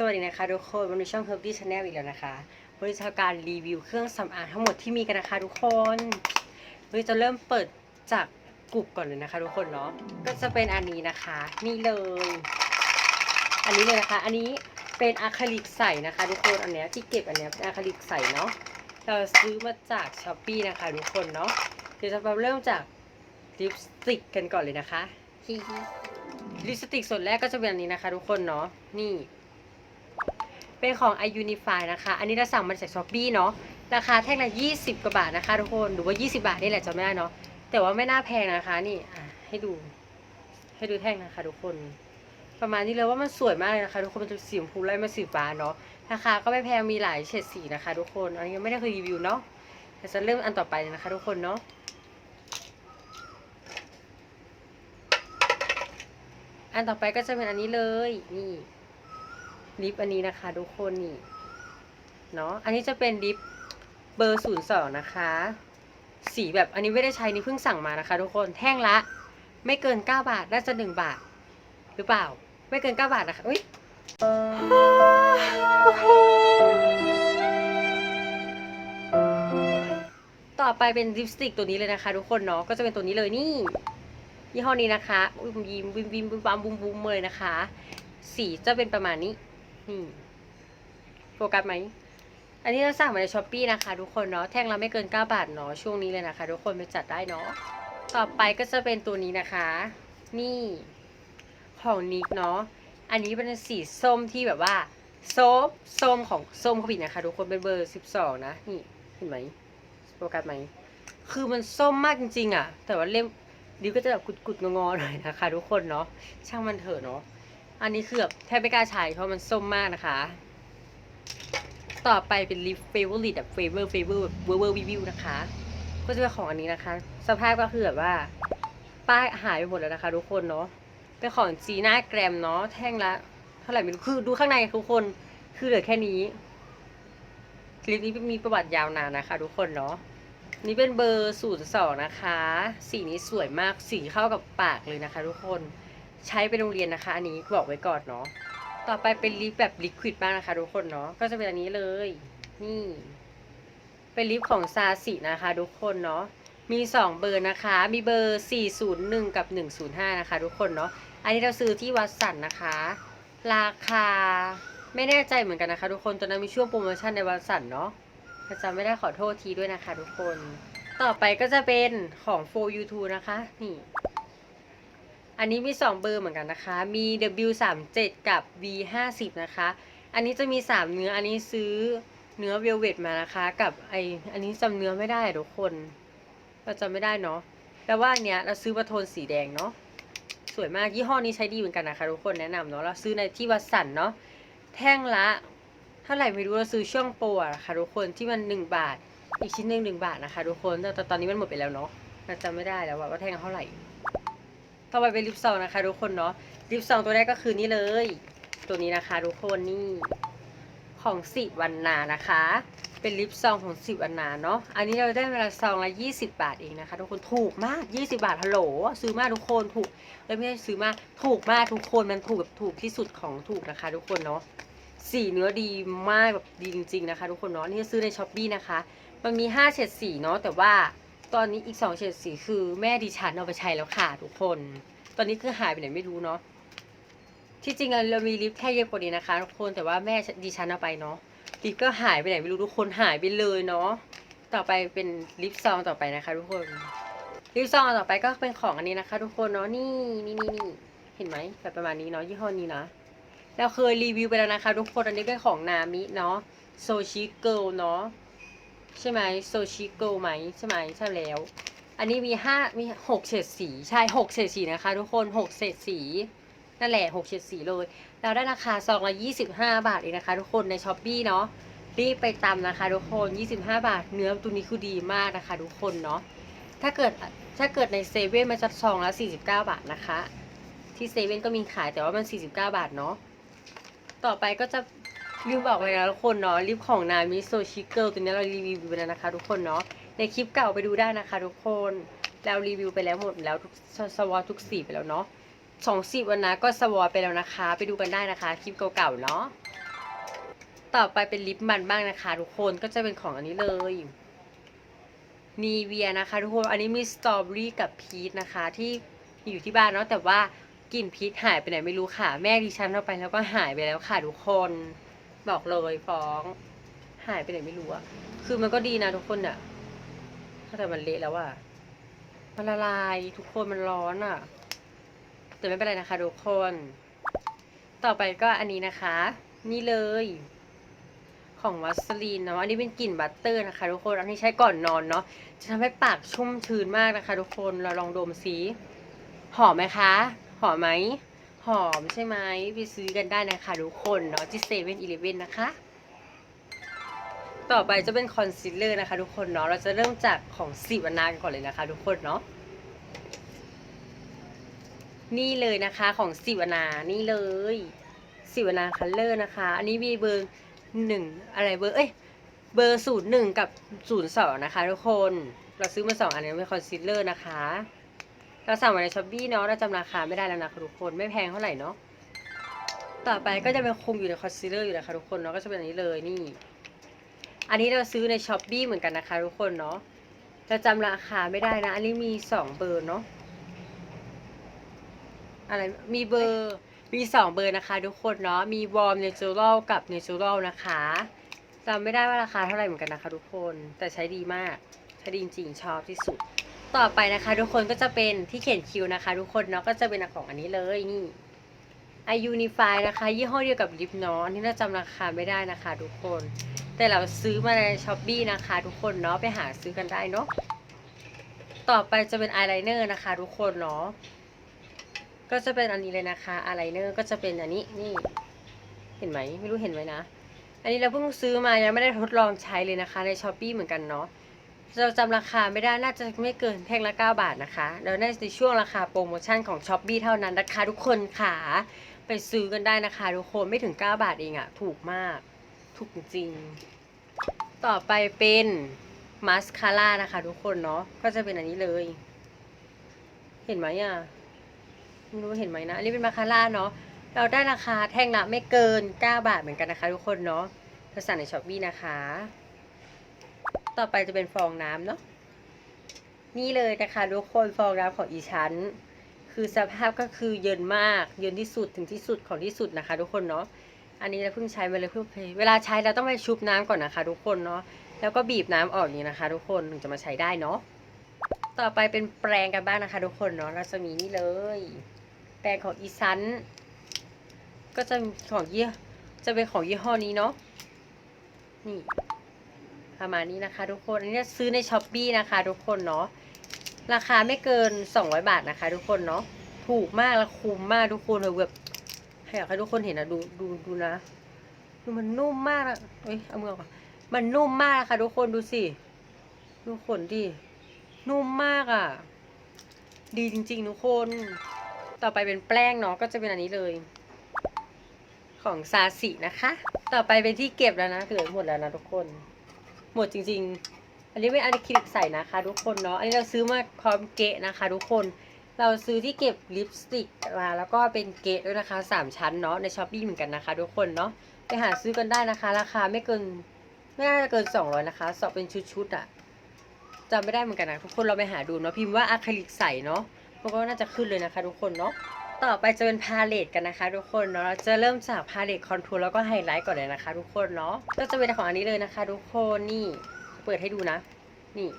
สวัสดีนะคะทุกคนวันนี้ช่อง h e r b y Channel อีกแล้วนะคะวันนี้จะทำการรีวิวเครื่องสำอางทั้งหมดที่มีกันนะคะทุกคนวันนี้จะเริ่มเปิดจากกลุ่มก่อนเลยนะคะทุกคนเนาะก็จะเป็นอันนี้นะคะ นี่เลย อันนี้เลยนะคะ อันนี้เป็นอะคริลิกใสนะคะทุกคนอันเนี้ยที่เก็บอันเนี้ยเป็นอะคริลิกใสเนาะเราซื้อมาจากช้อปปีนะคะทุกคนเนาะเดี๋ยวจะมาเริ่มจากลิปสติกกันก่อนเลยนะคะฮิฮิลิปสติกส่วนแรกก็จะเป็นอันนี้นะคะ ทุกคนเนาะนี่ เป็นของ i Unify นะคะ อันนี้เราสั่งมาจากช้อปปีเนาะ ราคาแท่งละ20 กว่าบาทนะคะทุกคน หรือว่า 20 บาทนี่แหละจำไม่ได้เนาะ แต่ว่าไม่น่าแพงนะคะนี่ให้ดู ให้ดูแท่งนะคะทุกคน ประมาณนี้เลยว่ามันสวยมากเลยนะคะทุกคนมันจะสีชมพูไล่มาสีฟ้าเนาะ ราคาก็ไม่แพงมีหลายเฉดสีนะคะทุกคน อันนี้ยังไม่ได้เคยรีวิวเนาะแต่จะเริ่มอันต่อไปเลยนะคะทุกคนเนาะอันต่อไปก็จะเป็นอันนี้เลย นี่ ลิปอันนี้นะคะทุกคนนี่เนาะอันนี้จะเป็นลิปเบอร์ศูนย์สองนะคะ สีแบบอันนี้ไม่ได้ใช้นี่เพิ่งสั่งมานะคะ ทุกคนแท่งละ ไม่เกิน 9 บาทน่าจะ 1 บาท หรือเปล่า ไม่เกิน 9 บาทนะคะอุ้ยต่อไปเป็นลิปสติกตัวนี้เลยนะคะ ทุกคนเนาะก็จะเป็นตัวนี้เลยนี่ยี่ห้อนี้นะคะอุ้ยยิ้มวิมวิมวิมบามบุมบุมเลยนะคะ สีจะเป็นประมาณนี้ นี่โฟกัสไหม อันนี้เราสั่งมาในช้อปปีนะคะทุกคนเนาะ แท่งละไม่เกิน 9 บาทเนาะ ช่วงนี้เลยนะคะ ทุกคนไปจัดได้เนาะ ต่อไปก็จะเป็นตัวนี้นะคะ นี่ ของนิกเนาะ อันนี้เป็นสีส้มที่แบบว่าส้มส้มของส้มเขาผิดนะคะ ทุกคนเป็นเบอร์ 12 นะ นี่ เห็นไหมโฟกัสไหม คือมันส้มมากจริงๆอะ่ะ แต่ว่าเล่มดิวก็จะแบบกุดๆงอๆหน่อยนะคะ ทุกคนเนาะ ช่างมันเถอะเนาะ อันนี้คือแบบแทบไม่กล้าใช้เพราะมันส้มมากนะคะ ต่อไปเป็นลิปเฟเวอร์ลิตแบบเฟเวอร์เฟเวอร์แบบเวอร์เวอร์วิวนะคะ ก็จะเป็นของอันนี้นะคะ สภาพก็คือแบบว่า ป้ายหายไปหมดแล้วนะคะทุกคนเนาะ เป็นของจีน่าแกรมเนาะ แท่งละเท่าไหร่ไม่รู้ คือดูข้างในทุกคน คือเหลือแค่นี้คลิปนี้มีประวัติยาวนานนะคะ ทุกคนเนาะนี่เป็นเบอร์ศูนย์สองนะคะ สีนี้สวยมาก สีเข้ากับปากเลยนะคะ ทุกคน ใช้ไปโรงเรียนนะคะ อันนี้บอกไว้ก่อนเนาะต่อไปเป็นลิปแบบลิควิดบ้างนะคะทุกคนเนาะก็จะเป็นอันนี้เลย นี่เป็นลิปของซาสินะคะทุกคนเนาะมีสองเบอร์นะคะ มีเบอร์ 401 กับ 105 นะคะ ทุกคนเนาะ อันนี้เราซื้อที่วัดสันนะคะ ราคาไม่แน่ใจเหมือนกันนะคะ ทุกคน ตอนนั้นมีช่วงโปรโมชั่นในวัดสันเนาะถ้าจำไม่ได้ขอโทษทีด้วยนะคะ ทุกคน ต่อไปก็จะเป็นของ for you 2นะคะ นี่ อันนี้มี 2 เบอร์เหมือนกันนะคะ มี W 3 7 กับ V 5 0 นะคะ อันนี้จะมี 3 เนื้อ อันนี้ซื้อเนื้อเวลเวตมานะคะ กับไออันนี้จำเนื้อไม่ได้ทุกคนเราจำไม่ได้เนาะแต่ว่าอันเนี้ยเราซื้อมาโทนสีแดงเนาะ สวยมาก ยี่ห้อนี้ใช้ดีเหมือนกันนะคะทุกคนแนะนำเนาะ เราซื้อในที่วัดสันเนาะ แท่งละเท่าไหร่ไม่รู้ เราซื้อช่วงโปรอะค่ะทุกคน ที่มัน 1 บาท อีกชิ้นหนึ่งหนึ่งบาทนะคะทุกคน แต่ตอนนี้มันหมดไปแล้วเนาะเราจำไม่ได้แล้วว่าว่าแท่งเท่าไหร่ ต่อไปเป็นลิปซองนะคะทุกคนเนาะลิปซองตัวแรกก็คือนี่เลย ตัวนี้นะคะทุกคนนี่ของสิวันนานะคะ เป็นลิปซองของสิวันนาเนาะอันนี้เราได้เวลาซองละ20 บาทเองนะคะ ทุกคนถูกมาก 20 บาทฮัลโหลซื้อมากทุกคนถูกเลยไม่ใช่ซื้อมากถูกมากทุกคนมันถูกแบบถูกที่สุดของถูกนะคะ ทุกคนเนาะสีเนื้อดีมากแบบดีจริง ๆนะคะ ทุกคนเนาะนี่ซื้อในช้อปปี้นะคะ มันมี5เฉดสีเนาะแต่ว่า ตอนนี้อีกสองเฉดสีคือแม่ดิฉันเอาไปใช้แล้วค่ะทุกคน ตอนนี้คือหายไปไหนไม่รู้เนาะ ที่จริงอะเรามีลิปแค่เยอะกว่านี้นะคะทุกคนแต่ว่าแม่ดิฉันเอาไปเนาะลิปก็หายไปไหนไม่รู้ทุกคนหายไปเลยเนาะ ต่อไปเป็นลิปซองต่อไปนะคะ ทุกคน ลิปซองต่อไปก็เป็นของอันนี้นะคะ ทุกคนเนาะนี่นี่นี่นี่เห็นไหมแบบประมาณนี้เนาะยี่ห้อนี้นะเราเคยรีวิวไปแล้วนะคะ ทุกคนอันนี้เป็นของนามิเนาะโซชิเกิลเนาะ ใช่ไหมโซชิเกิลไหมใช่ไหมใช่แล้ว อันนี้มีห้ามีหกเฉดสีใช่หกเฉดสีนะคะ ทุกคนหกเฉดสีนั่นแหละหกเฉดสีเลยเราได้ราคาซองละยี่สิบห้าบาทเองนะคะ ทุกคนในช้อปปี้เนาะรีบไปตามนะคะ ทุกคนยี่สิบห้าบาท เนื้อตัวนี้คือดีมากนะคะ ทุกคนเนาะ ถ้าเกิดถ้าเกิดในเซเว่นมันจะซองละสี่สิบเก้าบาทนะคะ ที่เซเว่นก็มีขายแต่ว่ามันสี่สิบเก้าบาทเนาะ ต่อไปก็จะ ลืมบอกไปแล้วทุกคนเนาะลิปของนามิโซชิเกิลตัวนี้เรารีวิวไปแล้วนะคะทุกคนเนาะในคลิปเก่าไปดูได้นะคะ ทุกคนเรารีวิวไปแล้วหมดแล้วทุกสวอทุกสีไปแล้วเนาะสองสีวันนะก็สวอไปแล้วนะคะ ไปดูกันได้นะคะ คลิปเก่าๆเนาะต่อไปเป็นลิปมันบ้างนะคะ ทุกคนก็จะเป็นของอันนี้เลยนีเวียนะคะ ทุกคนอันนี้มีสตรอเบอรี่กับพีชนะคะ ที่อยู่ที่บ้านเนาะแต่ว่ากลิ่นพีชหายไปไหนไม่รู้ค่ะ แม่ดิฉันเอาไปแล้วก็หายไปแล้วค่ะทุกคน บอกเลยฟ้อง หายไปไหนไม่รู้อะคือมันก็ดีนะทุกคนอะแต่มันเละแล้วอะมันละลายทุกคนมันร้อนอะแต่ไม่เป็นไรนะคะทุกคน ต่อไปก็อันนี้นะคะ นี่เลย ของวัสลีนเนาะอันนี้เป็นกลิ่นบัตเตอร์นะคะ ทุกคนอันนี้ใช้ก่อนนอนเนาะจะทำให้ปากชุ่มชื้นมากนะคะ ทุกคนเราลองดมซิหอมไหมคะ หอมไหม หอมใช่ไหมไปซื้อกันได้นะคะทุกคนเนาะที่เซเว่นอีเลฟเว่นนะคะ ต่อไปจะเป็นคอนซีลเลอร์นะคะ ทุกคนเนาะเราจะเริ่มจากของสิวนากันก่อนเลยนะคะ ทุกคนเนาะนี่เลยนะคะของสิวนานี่เลยสิวนาคัลเลอร์นะคะ อันนี้มีเบอร์หนึ่งอะไรเบอร์เอ้ยเบอร์ศูนย์หนึ่งกับศูนย์สองนะคะ ทุกคนเราซื้อมาสองอันนี้เป็นคอนซีลเลอร์นะคะ เราสั่งมาในช้อปปี้เนาะเราจำราคาไม่ได้แล้วนะคะทุกคนไม่แพงเท่าไหร่เนาะต่อไปก็จะเป็นคุมอยู่ในคอนซีลเลอร์อยู่นะคะทุกคนเนาะก็จะเป็นอันนี้เลยนี่ อันนี้เราซื้อในช้อปปี้เหมือนกันนะคะทุกคนเนาะเราจำราคาไม่ได้นะ อันนี้มีสองเบอร์เนาะอะไรมีเบอร์มีสองเบอร์นะคะ ทุกคนเนาะมีวอร์มเนเจอรัลกับเนเจอรัลนะคะจำไม่ได้ว่าราคาเท่าไหร่เหมือนกันนะคะ ทุกคนแต่ใช้ดีมากใช้ดีจริงชอบที่สุด ต่อไปนะคะ ทุกคนก็จะเป็นที่เขียนคิวนะคะ ทุกคนเนาะก็จะเป็นของอันนี้เลยนี่ i Unify นะคะ ยี่ห้อเดียวกับลิปนาะอันนี่เราจำราคาไม่ได้นะคะ ทุกคน แต่เราซื้อมาในช้อปปีนะคะ ทุกคนเนาะไปหาซื้อกันได้เนาะต่อไปจะเป็นอายไลเนอร์นะคะ ทุกคนเนาะก็จะเป็นอันนี้เลยนะคะอายไลเนอร์ก็จะเป็นอันนี้นี่ เห็นไหมไม่รู้เห็นไหมนะ อันนี้เราเพิ่งซื้อมายังไม่ได้ทดลองใช้เลยนะคะ ในช้อปปีเหมือนกันเนาะ เราจำราคาไม่ได้น่าจะไม่เกินแท่งละ 9 บาทนะคะแล้วในในช่วงราคาโปรโมชั่นของช้อปปีเท่านั้นนะคะทุกคนค่ะ ไปซื้อกันได้นะคะทุกคนไม่ถึง 9 บาทเองอะถูกมาก ถูกจริง ต่อไปเป็นมาสคาร่านะคะทุกคนเนาะก็จะเป็นอันนี้เลย เห็นไหมอะไม่รู้เห็นไหมนะอันนี้เป็นมาสคาร่าเนาะเราได้ราคาแท่งละไม่เกิน 9 บาทเหมือนกันนะคะ ทุกคนเนาะเราสั่งในช้อปปี้นะคะ ต่อไปจะเป็นฟองน้ำเนาะนี่เลยนะคะทุกคนฟองน้ำของอีชั้น คือสภาพก็คือเย็นมากเย็นที่สุดถึงที่สุดของที่สุดนะคะ ทุกคนเนาะอันนี้เราเพิ่งใช้มาเลยเพิ่งเวลาใช้เราต้องไปชุบน้ำก่อนนะคะ ทุกคนเนาะแล้วก็บีบน้ำออกนี้นะคะ ทุกคนถึงจะมาใช้ได้เนาะต่อไปเป็นแปรงกันบ้างนะคะ ทุกคนเนาะเราจะมีนี่เลย แปรงของอีซันก็จะของยี่จะเป็นของยี่ห้อนี้เนาะนี่ ประมาณนี้นะคะ ทุกคน อันนี้ซื้อในช้อปปีนะคะ ทุกคนเนาะ ราคาไม่เกิน 200 บาทนะคะ ทุกคนเนาะ ถูกมากและคุ้มมากทุกคนเลยแบบให้อยากให้ทุกคนเห็นนะดูดูดูนะ ดูมันนุ่มมากอะเอ้ยเอามืออกก่อนมันนุ่มมากนะคะทุกคนดูสิ ดูขนดิ นุ่มมากอะ่ะ ดีจริงๆทุกคน ต่อไปเป็นแป้งเนาะก็จะเป็นอันนี้เลย ของซาสินะคะ ต่อไปเป็นที่เก็บแล้วนะเหลือหมดแล้วนะทุกคน หมดจริง ๆ อันนี้เป็นอะคริลิกใส่นะคะ ทุกคนเนาะ อันนี้เราซื้อมาพร้อมเกะนะคะ ทุกคน เราซื้อที่เก็บลิปสติกมาแล้วก็เป็นเกะด้วยนะคะสามชั้นเนาะในช้อปปี้เหมือนกันนะคะ ทุกคนเนาะ ไปหาซื้อกันได้นะคะ ราคาไม่เกินไม่น่าจะเกินสองร้อยนะคะ สอบเป็นชุดๆอะ่ะจำไม่ได้เหมือนกันนะทุกคนเราไปหาดูเนาะพิมพ์ว่าอะคริลิกใสเนาะมันก็น่าจะขึ้นเลยนะคะ ทุกคนเนาะ ต่อไปจะเป็นพาเลตกันนะคะ ทุกคนเนาะเราจะเริ่มจากพาเลตคอนทัวร์แล้วก็ไฮไลท์ก่อนเลยนะคะ ทุกคนเนาะก็จะเป็นของอันนี้เลยนะคะ ทุกคนนี่เปิดให้ดูนะ นี่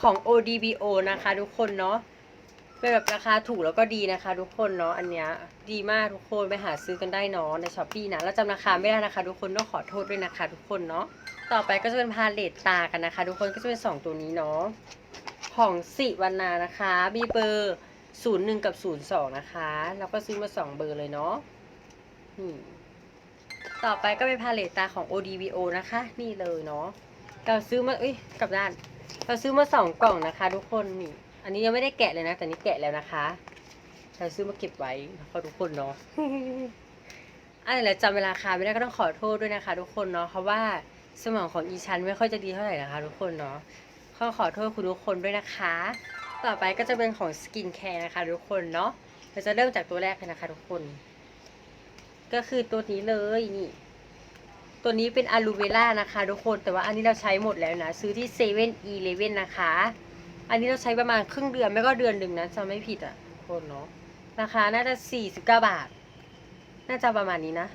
ของ ODBO นะคะ ทุกคนเนาะเป็นแบบราคาถูกแล้วก็ดีนะคะ ทุกคนเนาะอันเนี้ยดีมากทุกคนไปหาซื้อกันได้เนาะในช้อปปี้นะแล้วจำราคาไม่ได้นะคะ ทุกคนต้องขอโทษด้วยนะคะ ทุกคนเนาะต่อไปก็จะเป็นพาเลตตากันนะคะ ทุกคนก็จะเป็นสองตัวนี้เนาะของสิวันนานะคะมีเบอร์ ศูนย์หนึ่งกับศูนย์สองนะคะแล้วก็ซื้อมาสองเบอร์เลยเนาะนี่ต่อไปก็เป็นพาเลตตาของ ODVO นะคะ นี่เลยเนาะเราซื้อมาเอ้ยกลับด้าน เราซื้อมาสองกล่องนะคะ ทุกคนนี่อันนี้ยังไม่ได้แกะเลยนะ แต่นี้แกะแล้วนะคะเราซื้อมาเก็บไว้นะคะทุกคนเนาะอันนี้แหละจำเวลาคาไม่ได้ก็ต้องขอโทษด้วยนะคะ ทุกคนเนาะเพราะว่าสมองของอีชันไม่ค่อยจะดีเท่าไหร่นะคะ ทุกคนเนาะขอขอโทษคุณทุกคนด้วยนะคะ ต่อไปก็จะเป็นของสกินแคร์นะคะทุกคนเนาะเราจะเริ่มจากตัวแรกเลยนะคะทุกคน ก็คือตัวนี้เลยนี่ตัวนี้เป็นอะลูเวล่านะคะทุกคนแต่ว่าอันนี้เราใช้หมดแล้วนะซื้อที่เซเว่นอีเลเว่นนะคะ อันนี้เราใช้ประมาณครึ่งเดือนไม่ก็เดือนหนึ่งนะจำไม่ผิดอะทุกคนเนาะราคาน่าจะสี่สิบเก้าบาท น่าจะประมาณนี้นะ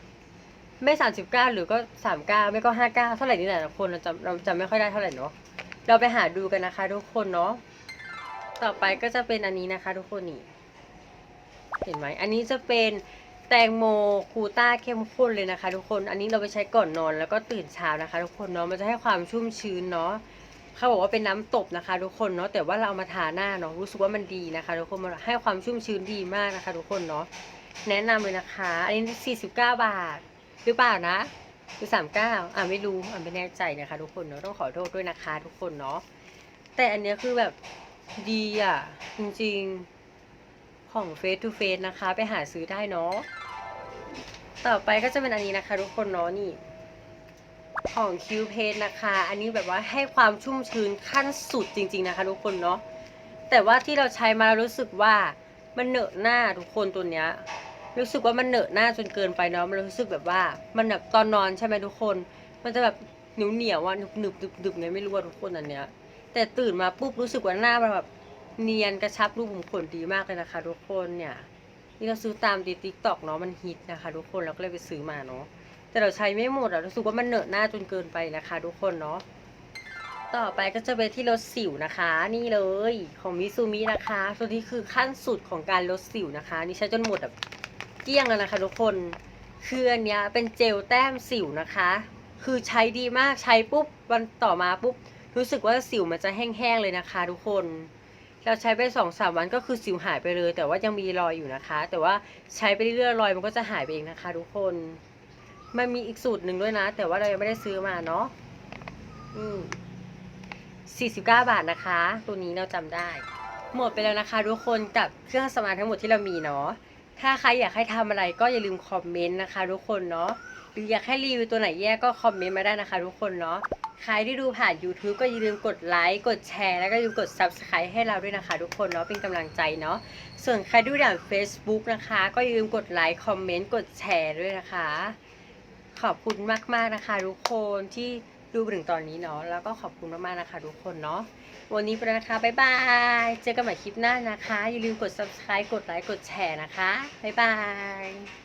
ไม่สามสิบเก้าหรือก็สามเก้าไม่ก็ห้าเก้าเท่าไหร่นี่แหละทุกคนเราจำเราจำไม่ค่อยได้เท่าไหร่เนาะเราไปหาดูกันนะคะทุกคนเนาะ ต่อไปก็จะเป็นอันนี้นะคะ ทุกคนนี่ เห็นไหม อันนี้จะเป็นแตงโมคูต้าเข้มข้นเลยนะคะ ทุกคน อันนี้เราไปใช้ก่อนนอนแล้วก็ตื่นเช้านะคะ ทุกคนเนาะ มันจะให้ความชุ่มชื้นเนาะเขาบอกว่าเป็นน้ำตบนะคะ ทุกคนเนาะ แต่ว่าเราเอามาทาหน้าเนาะ รู้สึกว่ามันดีนะคะ ทุกคน มันให้ความชุ่มชื้นดีมากนะคะ ทุกคนเนาะ แนะนำเลยนะคะ อันนี้ 49 บาท หรือเปล่านะหรือ39อ่าไม่รู้ อ่าไม่แน่ใจนะคะ ทุกคนเนาะ ต้องขอโทษด้วยนะคะ ทุกคนเนาะ แต่อันเนี้ยคือแบบ ดีอะ จริงๆ ของ Face to Face นะคะ ไปหาซื้อได้เนาะ ต่อไปก็จะเป็นอันนี้นะคะทุกคนเนาะนี่ ของ Q p a นะคะ อันนี้แบบว่าให้ความชุ่มชื้นขั้นสุดจริง ๆนะคะ ทุกคนเนาะ แต่ว่าที่เราใช้มารู้สึกว่ามันเหนอะหน้าทุกคนตัวเนี้ยรู้สึกว่ามันเหนอะหน้าจนเกินไปเนาะ มันรู้สึกแบบว่ามันแบบตอนนอนใช่ไหมทุกคน มันจะแบบเหนียวเหนียวๆอะหนึบหนึบดึบดึบเนี่ยไม่รู้ว่าทุกคนอันเนี้ย แต่ตื่นมาปุ๊บรู้สึกว่าหน้ามันแบบเนียนกระชับรูขุมขนดีมากเลยนะคะทุกคนเนี่ยนี่เราซื้อตามดีติ๊กตอกเนาะมันฮิตนะคะ ทุกคนเราก็เลยไปซื้อมาเนาะแต่เราใช้ไม่หมดอะรู้สึกว่ามันเหนอะหน้าจนเกินไปนะคะ ทุกคนเนาะต่อไปก็จะเป็นที่ลดสิวนะคะ นี่เลยของมิซูมินะคะตัวนี้คือขั้นสุดของการลดสิวนะคะ นี่ใช้จนหมดแบบเกลี้ยงแล้วนะคะ ทุกคนคืออันเนี้ยเป็นเจลแต้มสิวนะคะ คือใช้ดีมากใช้ปุ๊บวันต่อมาปุ๊บ รู้สึกว่าสิวมันจะแห้งๆเลยนะคะทุกคน เราใช้ไปสองสามวันก็คือสิวหายไปเลย แต่ว่ายังมีรอยอยู่นะคะ แต่ว่าใช้ไปเรื่อยๆรอยมันก็จะหายไปเองนะคะ ทุกคน มันมีอีกสูตรหนึ่งด้วยนะ แต่ว่าเรายังไม่ได้ซื้อมาเนาะอืมสี่สิบเก้าบาทนะคะ ตัวนี้เราจำได้ หมดไปแล้วนะคะ ทุกคนกับเครื่องสมานทั้งหมดที่เรามีเนาะถ้าใครอยากให้ทำอะไรก็อย่าลืมคอมเมนต์นะคะ ทุกคนเนาะหรืออยากให้รีวิวตัวไหนแยกก็คอมเมนต์มาได้นะคะ ทุกคนเนาะ ใครที่ดูผ่าน YouTube ก็อย่าลืมกดไลค์กดแชร์ แล้วก็อย่าลืมกด Subscribe ให้เราด้วยนะคะ ทุกคนเนาะเป็นกำลังใจเนาะส่วนใครดูผ่าน Facebook นะคะ ก็อย่าลืมกดไลค์คอมเมนต์กดแชร์ด้วยนะคะ ขอบคุณมากๆนะคะ ทุกคนที่ดูถึงตอนนี้เนาะแล้วก็ขอบคุณมากๆนะคะ ทุกคนเนาะวันนี้ไปแล้วนะคะบ๊ายบายเจอกันใหม่คลิปหน้านะคะ อย่าลืมกด Subscribe กดไลค์กดแชร์นะคะบ๊ายบาย